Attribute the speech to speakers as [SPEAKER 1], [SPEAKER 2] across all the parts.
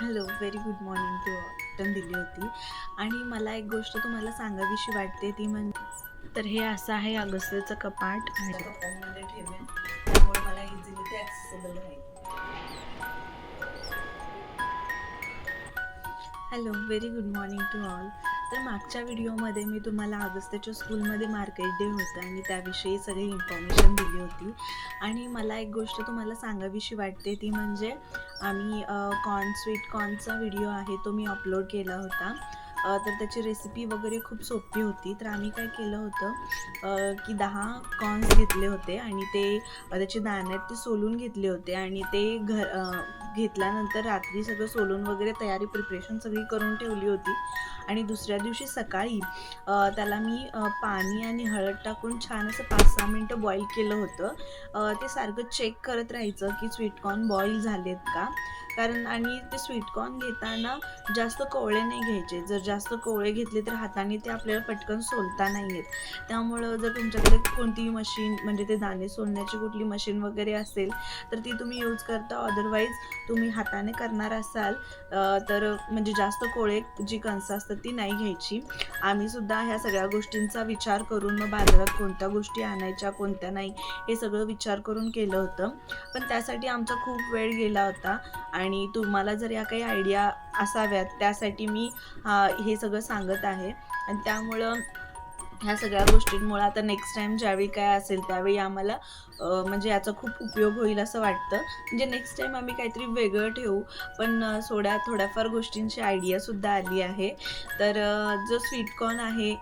[SPEAKER 1] Hello very good morning to ton दिली होती. आणि मला एक गोष्ट तुम्हाला सांगावीशी वाटते ती म्हणजे तर हे असं आहे अगस्त्यचं कपाट. आणि कपाटामध्ये ठेवेन. त्यामुळे मला इझिली ते ॲक्सेसिबल राहील. Hello very good morning to all तर मागच्या व्हिडिओमध्ये मी तुम्हाला अगस्त्यच्या स्कूलमध्ये मार्केट डे होतं आणि त्याविषयी सगळी इन्फॉर्मेशन दिली होती. आणि मला एक गोष्ट तुम्हाला सांगावीशी वाटते ती म्हणजे आम्ही कॉर्न स्वीट कॉर्नचा व्हिडिओ आहे तो मी अपलोड केला होता. तर त्याची रेसिपी वगैरे खूप सोपी होती. तर आम्ही काय केलं होतं की दहा कॉर्न्स घेतले होते आणि ते त्याचे दाणे आहेत ते सोलून घेतले होते आणि ते घर घेतल्यानंतर रात्री सगळं सोलून वगैरे तयारी प्रिपरेशन सगळी करून ठेवली होती. आणि दुसऱ्या दिवशी सकाळी त्याला मी पाणी आणि हळद टाकून छान असं पाच सहा मिनटं बॉईल केलं होतं. ते सारखं चेक करत राहायचं की स्वीटकॉर्न बॉईल झालेत का? कारण आणि ते स्वीटकॉर्न घेताना जास्त कोवळे नाही घ्यायचे. जर जास्त कोवळे घेतले तर हाताने ते आपल्याला पटकन सोलता नाही येत. त्यामुळं जर तुमच्याकडे कोणतीही मशीन म्हणजे ते दाणे सोलण्याची कुठली मशीन वगैरे असेल तर ती तुम्ही यूज करता. अदरवाईज तुम्ही हाताने करणार असाल तर म्हणजे जास्त कोळे जी कणसं असतात ती नाही घ्यायची. आम्ही सुद्धा ह्या सगळ्या गोष्टींचा विचार करून मग बाजारात कोणत्या गोष्टी आणायच्या कोणत्या नाही हे सगळं विचार करून केलं होतं. पण त्यासाठी आमचा खूप वेळ गेला होता. आणि तुम्हाला जर या काही आयडिया असाव्यात त्यासाठी मी हा हे सगळं सांगत आहे. आणि त्यामुळं ह्या सगळ्या गोष्टींमुळे आता नेक्स्ट टाईम ज्यावेळी काय असेल त्यावेळी आम्हाला म्हणजे याचा खूप उपयोग होईल असं वाटतं. म्हणजे नेक्स्ट टाईम आम्ही काहीतरी वेगळं ठेवू. पण थोड्या सोड्या थोड्याफार गोष्टींची आयडियासुद्धा आली आहे. तर जो स्वीटकॉर्न आहे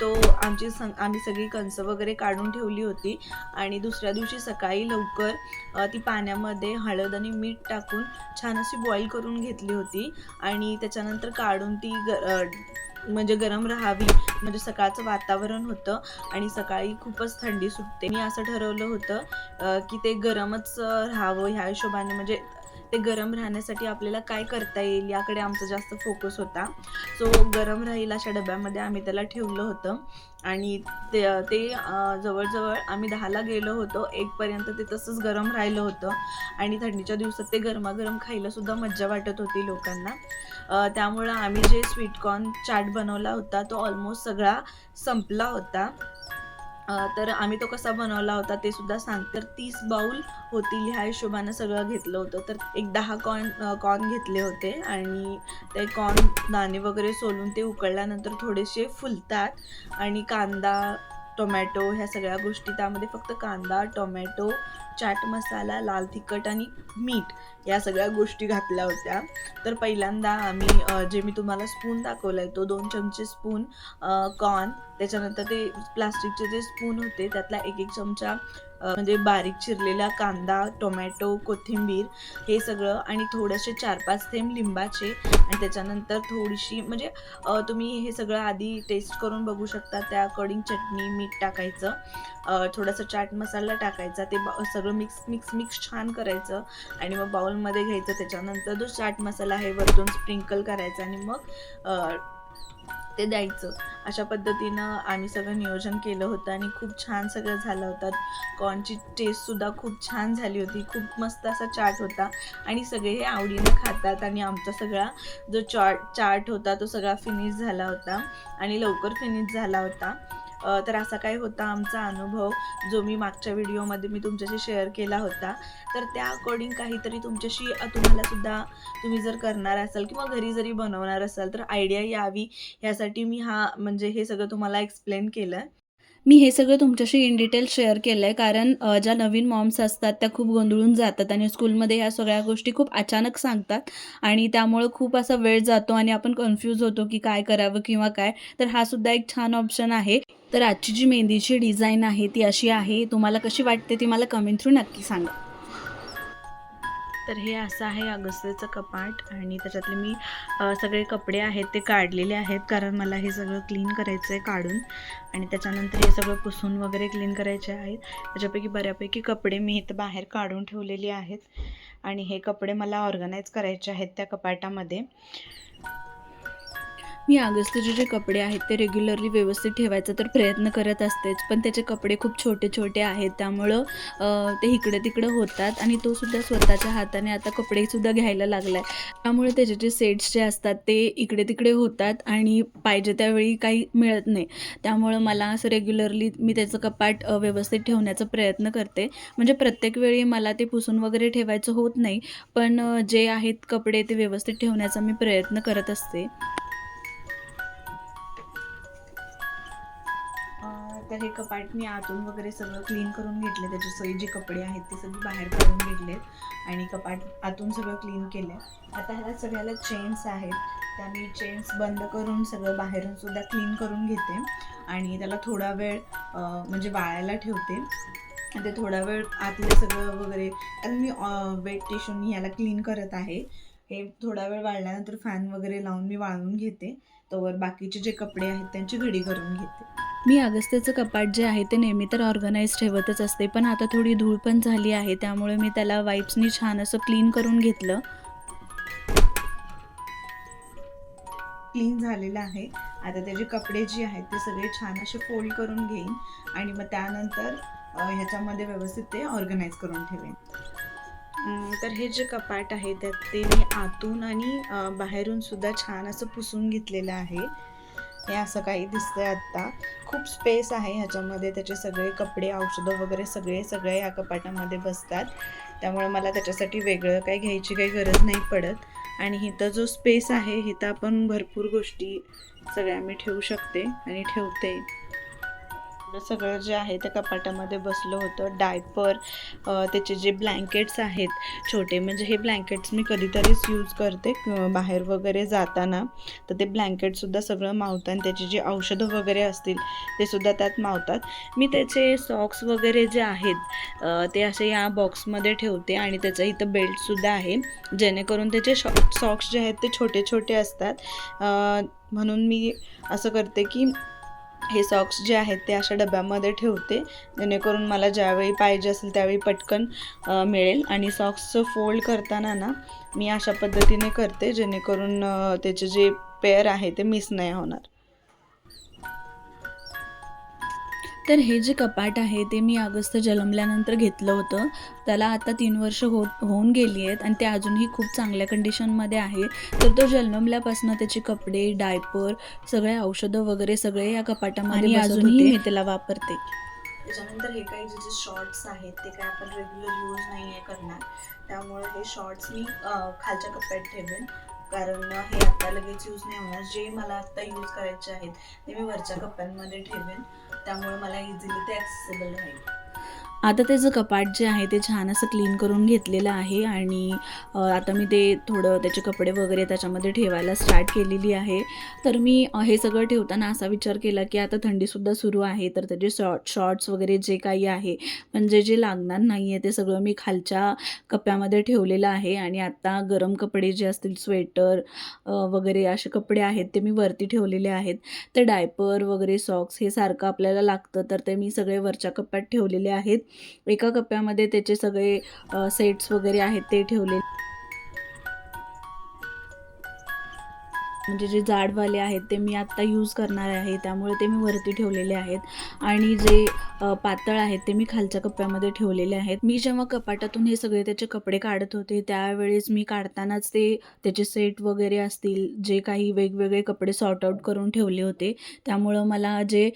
[SPEAKER 1] तो आमची सं आम्ही सगळी कणसं वगैरे काढून ठेवली होती. आणि दुसऱ्या दिवशी सकाळी लवकर ती पाण्यामध्ये हळद आणि मीठ टाकून छान अशी बॉईल करून घेतली होती. आणि त्याच्यानंतर काढून ती ग म्हणजे गरम राहावी म्हणजे सकाळचं वातावरण होतं आणि सकाळी खूपच थंडी सुटते. मी असं ठरवलं होतं की ते गरमच राहावं ह्या हिशोबाने. म्हणजे ते गरम राहण्यासाठी आपल्याला काय करता येईल याकडे आमचा जास्त फोकस होता. सो गरम राहील अशा डब्यामध्ये आम्ही त्याला ठेवलं होतं. आणि ते ते जवळजवळ आम्ही दहाला गेलो होतो. एकपर्यंत ते तसंच गरम राहिलं होतं. आणि थंडीच्या दिवसात ते गरमागरम खायलासुद्धा मज्जा वाटत होती लोकांना. त्यामुळं आम्ही जे स्वीटकॉर्न चाट बनवला होता तो ऑलमोस्ट सगळा संपला होता. तर आम्ही तो कसा बनवला होता ते सुद्धा सांग. तर तीस बाऊल होतील ह्या हिशोबानं सगळं घेतलं होतं. तर एक दहा कॉर्न कॉर्न घेतले होते आणि ते कॉर्न दाणे वगैरे सोलून ते उकळल्यानंतर थोडेसे फुलतात आणि कांदा टोमॅटो ह्या सगळ्या गोष्टी. त्यामध्ये फक्त कांदा टोमॅटो चाट मसाला लाल तिखट आणि मीठ या सगळ्या गोष्टी घातल्या होत्या. तर पहिल्यांदा आम्ही जे मी तुम्हाला स्पून दाखवला आहे तो दोन चमचे स्पून कॉर्न त्याच्यानंतर ते प्लास्टिकचे जे स्पून होते त्यातला एक एक चमचा म्हणजे बारीक चिरलेला कांदा टोमॅटो कोथिंबीर हे सगळं आणि थोडेसे चार पाच थेंब लिंबाचे आणि त्याच्यानंतर थोडीशी म्हणजे तुम्ही हे सगळं आधी टेस्ट करून बघू शकता त्या अकॉर्डिंग चटणी मीठ टाकायचं. थोडासा चाट मसाला टाकायचा ते सगळं मिक्स मिक्स मिक्स छान करायचं आणि मग बाउलमध्ये घ्यायचं. त्याच्यानंतर जो चाट मसाला आहे वरतून स्प्रिंकल करायचा आणि मग ते द्यायचं. अशा पद्धतीनं आम्ही सगळं नियोजन केलं होतं आणि खूप छान सगळं झालं होतं. कॉर्नची टेस्टसुद्धा खूप छान झाली होती. खूप मस्त असा चाट होता. आणि सगळे हे आवडीनं खातात आणि आमचा सगळा जो चाट चाट होता तो सगळा फिनिश झाला होता. आणि लवकर फिनिश झाला होता. तर असा काय होता आमचा अनुभव जो मी मागच्या व्हिडिओमध्ये मी तुमच्याशी शेअर केला होता. तर त्या अकॉर्डिंग काहीतरी तुमच्याशी तुम्हाला सुद्धा तुम्ही जर करणार असाल किंवा घरी जरी बनवणार असाल तर आयडिया यावी. ह्यासाठी मी हा म्हणजे हे सगळं तुम्हाला एक्सप्लेन केलं मी हे सगळं तुमच्याशी इन डिटेल शेअर केलं आहे कारण ज्या नवीन मॉम्स असतात त्या खूप गोंधळून जातात आणि स्कूलमध्ये ह्या सगळ्या गोष्टी खूप अचानक सांगतात. आणि त्यामुळं खूप असा वेळ जातो आणि आपण कन्फ्यूज होतो की काय करावं किंवा काय. तर हा सुद्धा एक छान ऑप्शन आहे. तर आजची जी मेहंदीची डिझाईन आहे ती अशी आहे. तुम्हाला कशी वाटते ती मला कमेंट थ्रू नक्की सांगा. तर हे असं आहे अगस्त्याचं कपाट आणि त्याच्यातले मी सगळे कपडे आहेत ते काढलेले आहेत कारण मला हे सगळं क्लीन करायचं आहे काढून. आणि त्याच्यानंतर हे सगळं पुसून वगैरे क्लीन करायचे आहेत. त्याच्यापैकी बऱ्यापैकी कपडे मी इथं बाहेर काढून ठेवलेले आहेत. आणि हे कपडे मला ऑर्गनाईज करायचे आहेत त्या कपाटामध्ये. मी अगस्त्यचे जे कपडे आहेत ते रेग्युलरली व्यवस्थित ठेवायचा तर प्रयत्न करत असतेच. पण त्याचे कपडे खूप छोटे छोटे आहेत. त्यामुळं ते इकडे तिकडं होतात आणि तो सुद्धा स्वतःच्या हाताने आता कपडेसुद्धा घ्यायला लागला आहे त्यामुळे त्याचे जे सेट्स जे असतात ते इकडे तिकडे होतात आणि पाहिजे त्यावेळी काही मिळत नाही. त्यामुळं मला असं रेग्युलरली मी त्याचं कपाट व्यवस्थित ठेवण्याचा प्रयत्न करते. म्हणजे प्रत्येक वेळी मला ते पुसून वगैरे ठेवायचं होत नाही. पण जे आहेत कपडे ते व्यवस्थित ठेवण्याचा मी प्रयत्न करत असते. तर हे कपाट मी आतून वगैरे सगळं क्लीन करून घेतले. त्याचे सगळे जे कपडे आहेत ते सगळे बाहेर काढून घेतलेत आणि कपाट आतून सगळं क्लीन केलं. आता ह्याला सगळ्याला चेन्स आहेत. त्या मी चेन्स बंद करून सगळं बाहेरून सुद्धा क्लीन करून घेते आणि त्याला थोडा वेळ म्हणजे वाळायला ठेवते. ते थोडा वेळ आतलं सगळं वगैरे कारण मी वेट टिशून ह्याला क्लीन करत आहे. हे थोडा वेळ वाळल्यानंतर फॅन वगैरे लावून मी वाळवून घेते. तोवर बाकीचे जे कपडे आहेत त्यांची घडी करून घेते. मी अगस्त्याचं कपाट जे आहे ते नेहमी तर ऑर्गनाईज ठेवतच असते पण आता थोडी धूळ पण झाली आहे त्यामुळे मी त्याला वाईप्सनी छान असं क्लीन करून घेतलं. क्लीन झालेलं आहे. आता त्याचे कपडे जे आहेत ते सगळे छान असे फोल्ड करून घेईन आणि मग त्यानंतर ह्याच्यामध्ये व्यवस्थित ते ऑर्गनाईज करून ठेवेन. तर हे जे कपाट आहे त्यात ते मी आतून आणि बाहेरून सुद्धा छान असं पुसून घेतलेलं आहे. हे असं काही दिसतंय आत्ता. खूप स्पेस आहे ह्याच्यामध्ये. त्याचे सगळे कपडे औषधं वगैरे सगळे सगळे या कपाटामध्ये बसतात. त्यामुळे मला त्याच्यासाठी वेगळं काही घ्यायची काही गरज नाही पडत. आणि इथं जो स्पेस आहे इथं आपण भरपूर गोष्टी सगळ्या मी ठेवू शकते आणि ठेवते. आपलं सगळं जे आहे ते कपाटामध्ये बसलं होतं. डायपर त्याचे जे ब्लँकेट्स आहेत छोटे म्हणजे हे ब्लँकेट्स मी कधीतरीच यूज करते बाहेर वगैरे जाताना. तर ते ब्लँकेटसुद्धा सगळं मावतं आणि त्याची जी औषधं वगैरे असतील ते सुद्धा त्यात मावतात. मी त्याचे सॉक्स वगैरे जे आहेत ते असे या बॉक्समध्ये ठेवते आणि त्याचं इथं बेल्टसुद्धा आहे. जेणेकरून त्याचे शॉ सॉक्स जे आहेत ते छोटे छोटे असतात म्हणून मी असं करते की हे सॉक्स जे आहेत ते अशा डब्यामध्ये ठेवते जेणेकरून मला ज्यावेळी पाहिजे असेल त्यावेळी पटकन मिळेल. आणि सॉक्सचं फोल्ड करताना ना मी अशा पद्धतीने करते जेणेकरून त्याचे जे पेअर आहे ते मिस नाही होणार. तर हे जे कपाट आहे ते मी अगस्त जन्मल्यानंतर घेतलं होतं. त्याला आता तीन वर्ष होत होऊन गेली आहेत आणि ते अजूनही खूप चांगल्या कंडिशनमध्ये आहे. तर तो जन्मल्यापासून त्याचे कपडे डायपर सगळे औषधं वगैरे सगळे या कपाटामध्ये अजूनही मी त्याला वापरते. त्याच्यानंतर हे काही जे जे शॉर्ट्स आहेत ते काय आपण रेग्युलर यूज नाही आहे करणार. त्यामुळे हे शॉर्ट्स मी खालच्या कप्प्यात ठेवेन. कारण हे आत्ता लगेच यूज नाही होणार. जे मला आत्ता यूज करायचे आहेत ते मी वरच्या कप्प्यांमध्ये ठेवेन. त्यामुळे मला इझिली ते ॲक्सेसिबल राहील. आता त्याचं कपाट जे आहे ते छान असं क्लीन करून घेतलेलं आहे आणि आता मी ते थोडं त्याचे कपडे वगैरे त्याच्यामध्ये ठेवायला स्टार्ट केलेली आहे. तर मी हे सगळं ठेवताना असा विचार केला की आता थंडीसुद्धा सुरू आहे तर त्याचे शॉर्ट शॉर्ट्स वगैरे जे काही आहे म्हणजे जे लागणार नाही आहे ते सगळं मी खालच्या कप्प्यामध्ये ठेवलेलं आहे आणि आता गरम कपडे जे असतील स्वेटर वगैरे असे कपडे आहेत ते मी वरती ठेवलेले आहेत. ते डायपर वगैरे सॉक्स हे सारखं आपल्याला लागतं तर ते मी सगळे वरच्या कप्प्यात ठेवलेले आहेत. एका कप्प्यामध्ये त्याचे सगळे सेट्स वगैरे आहेत ते ठेवले म्हणजे जे जाडवाले आहेत ते मी आत्ता यूज करणार आहे त्यामुळे ते मी वरती ठेवलेले आहेत. आणि जे पातळ आहेत ते मी खालच्या कप्प्यामध्ये ठेवलेले आहेत. मी जेव्हा कपाटातून हे सगळे त्याचे कपडे काढत होते त्यावेळेस मी काढतानाच ते त्याचे सेट वगैरे असतील जे काही वेगवेगळे कपडे सॉर्ट आऊट करून ठेवले होते. त्यामुळं मला जे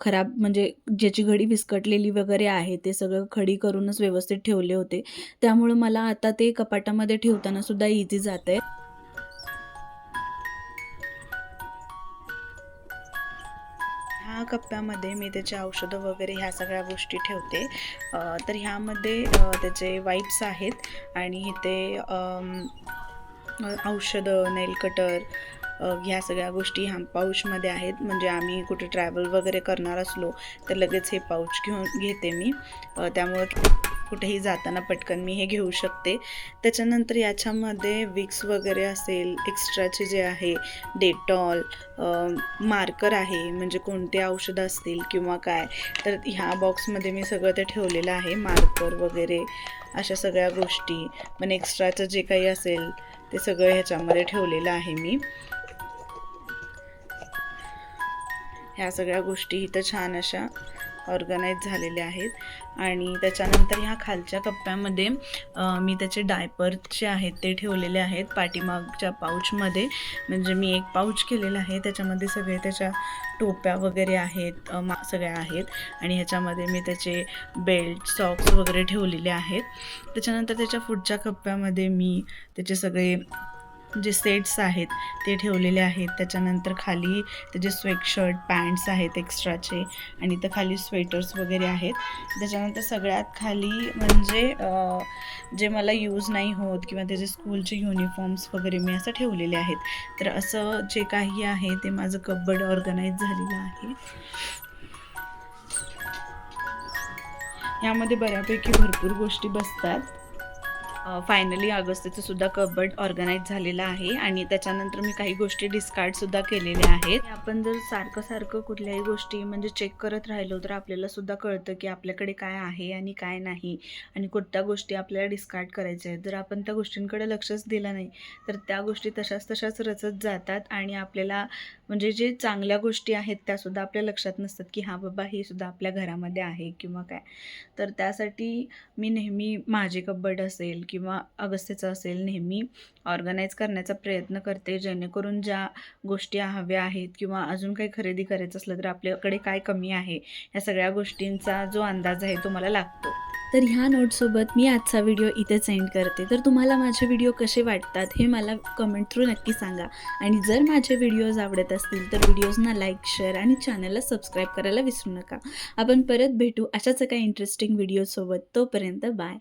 [SPEAKER 1] खराब म्हणजे ज्याची घडी विस्कटलेली वगैरे आहे ते सगळं खडी करूनच व्यवस्थित ठेवले होते. त्यामुळं मला आता ते कपाटामध्ये ठेवताना सुद्धा इझी जात आहे कप्प्यामध्ये मी त्याचे औषधं वगैरे ह्या सगळ्या गोष्टी ठेवते. तर ह्यामध्ये त्याचे वाईप्स आहेत आणि इथे औषधं नेल कटर ह्या सगळ्या गोष्टी ह्या पाऊचमध्ये आहेत. म्हणजे आम्ही कुठे ट्रॅव्हल वगैरे करणार असलो तर लगेच हे पाऊच घेऊन घेते मी. त्यामुळे त्यामुळं कुठेही जाताना पटकन मी हे घेऊ शकते. त्याच्यानंतर याच्यामध्ये विक्स वगैरे असेल एक्स्ट्राचे जे आहे डेटॉल मार्कर आहे म्हणजे कोणते औषधं असतील किंवा काय तर ह्या बॉक्समध्ये मी सगळं ते ठेवलेलं आहे. मार्कर वगैरे अशा सगळ्या गोष्टी पण एक्स्ट्राचं जे काही असेल ते सगळं ह्याच्यामध्ये ठेवलेलं आहे मी. ह्या सगळ्या गोष्टी इथं छान अशा ऑर्गनाईज झालेले आहेत. आणि त्याच्यानंतर ह्या खालच्या कप्प्यामध्ये मी त्याचे डायपर जे आहेत ते ठेवलेले आहेत पाठीमागच्या पाऊचमध्ये म्हणजे मी एक पाऊच केलेला आहे. त्याच्यामध्ये सगळे त्याच्या टोप्या वगैरे आहेत मा सगळ्या आहेत. आणि ह्याच्यामध्ये मी त्याचे बेल्ट सॉक्स वगैरे ठेवलेले आहेत. त्याच्यानंतर त्याच्या पुढच्या कप्प्यामध्ये मी त्याचे सगळे जे सेट्स आहेत ते ठेवलेले आहेत. त्याच्यानंतर खाली त्याचे स्वेटशर्ट पॅन्ट्स आहेत एक्स्ट्राचे आणि इथं खाली स्वेटर्स वगैरे आहेत. त्याच्यानंतर सगळ्यात खाली म्हणजे जे मला यूज नाही होत किंवा त्याचे स्कूलचे युनिफॉर्म्स वगैरे मी असं ठेवलेले आहेत. तर असं जे काही आहे ते माझं कब्बड ऑर्गनाईज झालेलं आहे. यामध्ये बऱ्यापैकी भरपूर गोष्टी बसतात. फायनली अगस्तीचं सुद्धा कबड ऑर्गनाईज झालेलं आहे आणि त्याच्यानंतर मी काही गोष्टी डिस्कार्डसुद्धा केलेल्या आहेत. आपण जर सारखं सारखं कुठल्याही गोष्टी म्हणजे चेक करत राहिलो तर आपल्याला सुद्धा कळतं की आपल्याकडे काय आहे आणि काय नाही आणि कोणत्या गोष्टी आपल्याला डिस्कार्ड करायच्या आहेत. जर आपण त्या गोष्टींकडे लक्षच दिलं नाही तर त्या गोष्टी तशाच तशाच रचत जातात आणि आपल्याला म्हणजे जे चांगल्या गोष्टी आहेत त्यासुद्धा आपल्या लक्षात नसतात की हां बाबा हे सुद्धा आपल्या घरामध्ये आहे किंवा काय. तर त्यासाठी मी नेहमी माझे कब्बड असेल किंवा अगस्त्यचं असेल नेहमी ऑर्गनाईज करण्याचा प्रयत्न करते जेणेकरून ज्या गोष्टी हव्या आहेत किंवा अजून काही खरेदी करायचं असलं तर आपल्याकडे काय कमी आहे या सगळ्या गोष्टींचा जो अंदाज आहे तो मला लागतो. तर ह्या नोटसोबत मी आजचा व्हिडिओ इथे सेंड करते. तर तुम्हाला माझे व्हिडिओ कसे वाटतात हे मला कमेंट थ्रू नक्की सांगा. आणि जर माझे व्हिडिओज आवडत असतील तर व्हिडिओजना लाईक शेअर आणि चॅनलला सबस्क्राईब करायला विसरू नका. आपण परत भेटू अशाच एका इंटरेस्टिंग व्हिडिओसोबत तोपर्यंत बाय